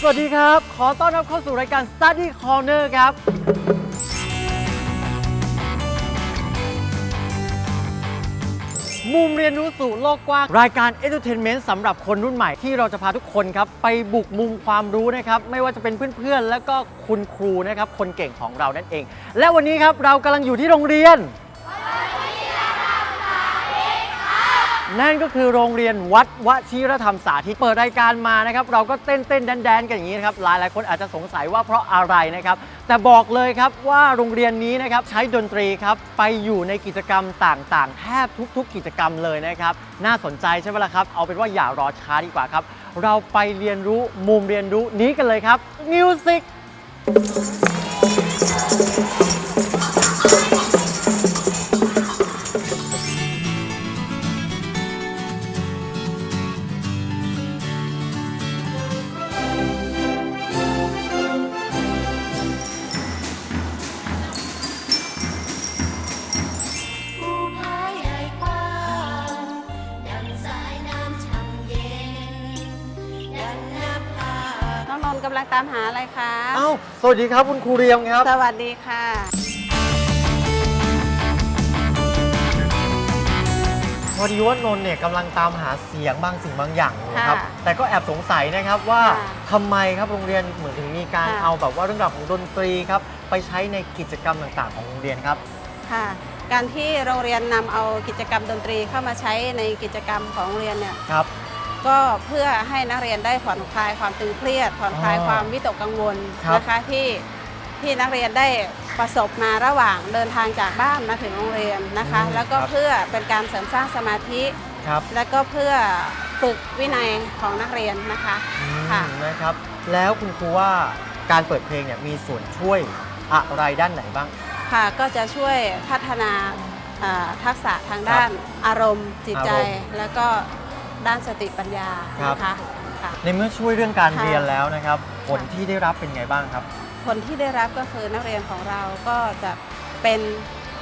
สวัสดีครับ ขอต้อนรับเข้าสู่รายการ Study Corner ครับ มุมเรียนรู้สู่โลกกว้าง รายการ Entertainment สำหรับคนรุ่นใหม่ที่เราจะพาทุกคนครับ ไปบุกมุมความรู้นะครับ ไม่ว่าจะเป็นเพื่อนๆ แล้วก็คุณครูนะครับ คนเก่งของเรานั่นเอง และวันนี้ครับเรากำลังอยู่ที่โรงเรียน นั่นก็คือโรงเรียนวัดวชิรธรรมสาธิตเปิดรายการมานะครับ เราก็เต้นเต้นแดนแดนๆกันอย่างนี้นะครับหลายหลายคนอาจจะสงสัยว่าเพราะอะไรนะครับ แต่บอกเลยครับว่าโรงเรียนนี้นะครับใช้ดนตรีครับไปอยู่ในกิจกรรมต่างๆ แทบทุก ๆ กิจกรรมเลยนะครับ น่าสนใจใช่ไหมล่ะครับ เอาเป็นว่าอย่ารอช้าดีกว่าครับ เราไปเรียนรู้มุมเรียนรู้นี้กันเลยครับมิวสิก น้องนนท์กำลังตามหาอะไรคะ เอ้าสวัสดีครับคุณครูเรียมครับ สวัสดีค่ะ พอดีว่านนท์เนี่ยกำลังตามหาเสียงบางสิ่งบางอย่างอยู่ครับ ค่ะแต่ก็แอบสงสัยนะครับว่าค่ะทำไมครับโรงเรียนเหมือนถึงมีการค่ะ เอาแบบว่าเรื่องราวของดนตรีครับไปใช้ในกิจกรรมต่างๆ ของโรงเรียนครับ ค่ะ การที่โรงเรียนนำเอากิจกรรมดนตรีเข้ามาใช้ในกิจกรรมของโรงเรียนเนี่ย ครับ ก็เพื่อให้นักเรียนได้ผ่อนคลายความตึงเครียดผ่อนคลายอ๋อความวิตกกังวลครับ นะคะที่ที่นักเรียนได้ประสบมาระหว่างเดินทางจากบ้านมาถึงโรงเรียนนะคะ แล้วก็เพื่อเป็นการเสริมสร้างสมาธิ ครับและก็เพื่อฝึกวินัยของนักเรียนนะคะ อืมค่ะ นะครับ แล้วคุณครูว่าการเปิดเพลงเนี่ยมีส่วนช่วยอะไรด้านไหนบ้าง ค่ะก็จะช่วยพัฒนาอ่าทักษะทางด้านอารมณ์จิตใจ อารมณ์แล้วก็ ด้านสติปัญญาครับ นะคะค่ะ ในเมื่อช่วยเรื่องการค่ะ เรียนแล้วนะครับผลค่ะที่ได้รับเป็นไงบ้างครับ ผลที่ได้รับก็คือนักเรียนของเราก็จะเป็น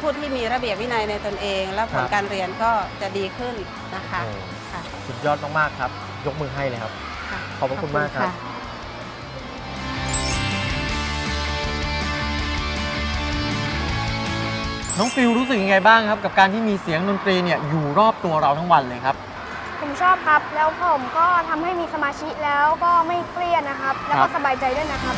ผู้ที่มีระเบียบวินัยในตนเอง และผลครับการเรียนก็จะดีขึ้นนะคะโอ้ ค่ะสุดยอดมากๆครับ ยกมือให้เลยครับค่ะขอบพระคุณมากครับะ น้องฟิลรู้สึกยังไงบ้างครับ กับการที่มีเสียงดนตรีเนี่ยอยู่รอบตัวเราทั้งวันเลยครับ ผมชอบครับ แล้วผมก็ทำให้มีสมาธิแล้วก็ไม่เครียดนะครับ แล้วครัก็บสบายใจด้วยนะครับ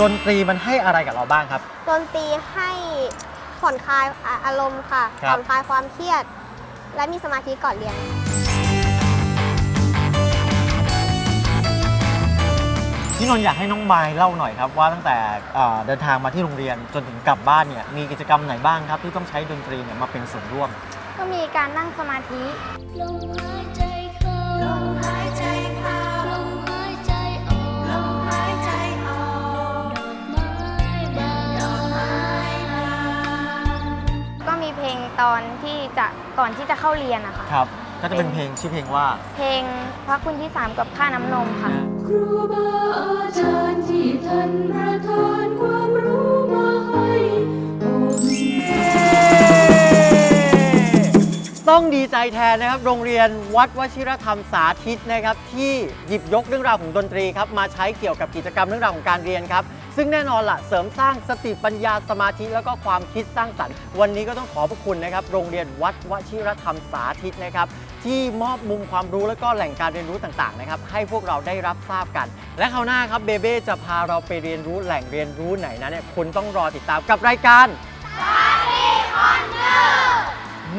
ดนตรีมันให้อะไรกับเราบ้างครับ ดนตรีให้ผ่อนคลายอะอารมณ์ค่ะ ครับ ผ่อนคลายความเครียด และมีสมาธิก่อนเรียน พี่นนท์อยากให้น้องมายเล่าหน่อยครับว่าตั้งแต่เอ่อเดินทางมาที่โรงเรียนจนถึงกลับบ้านเนี่ยมีกิจกรรมไหนบ้างครับที่ต้องใช้ดนตรีเนี่ยมาเป็นส่วนร่วม ก็มีการนั่งสมาธิ ลมหายใจเข้า ลมหายใจเข้า ลมหายใจออก ลมหายใจออกดอกไม้บานดอกไม้บานก็มีเพลงตอนที่จะก่อนที่จะเข้าเรียนนะคะ ครับ ก็จะเป็นเพลงชื่อเพลงว่า เพลงพระคุณที่สามกับค่าน้ำนมค่ะ ครูบาอาจารย์ที่ท่านประทานความรู้มาให้ผมต้องดีใจแทนนะครับ โรงเรียนวัดวชิรธรรมสาธิตนะครับ ที่หยิบยกเรื่องราวของดนตรีครับ มาใช้เกี่ยวกับกิจกรรมเรื่องราวของการเรียนครับ ซึ่งแน่นอนล่ะเสริมสร้างสติปัญญาสมาธิแล้วก็ความคิดสร้างสรรค์ วันนี้ก็ต้องขอพระคุณนะครับ โรงเรียนวัดวชิรธรรมสาธิตนะครับ ที่มอบมุมความรู้และก็แหล่งการเรียนรู้ต่างๆนะครับให้พวกเราได้รับทราบกัน และคราวหน้าครับเบเบ้จะพาเราไปเรียนรู้แหล่งเรียนรู้ไหนนั้นเนี่ยคุณต้องรอติดตามกับรายการ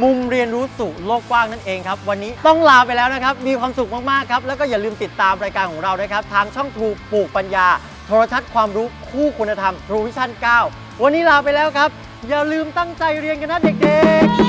มุมเรียนรู้สู่โลกกว้างนั่นเองครับ วันนี้ต้องลาไปแล้วนะครับ มีความสุขมากๆครับ แล้วก็อย่าลืมติดตามรายการของเรานะครับ ทางช่องทูปลูกปัญญา โทรทัศน์ความรู้คู่คุณธรรมทรูวิชั่น 9 วันนี้ลาไปแล้วครับ อย่าลืมตั้งใจเรียนกันนะเด็กๆ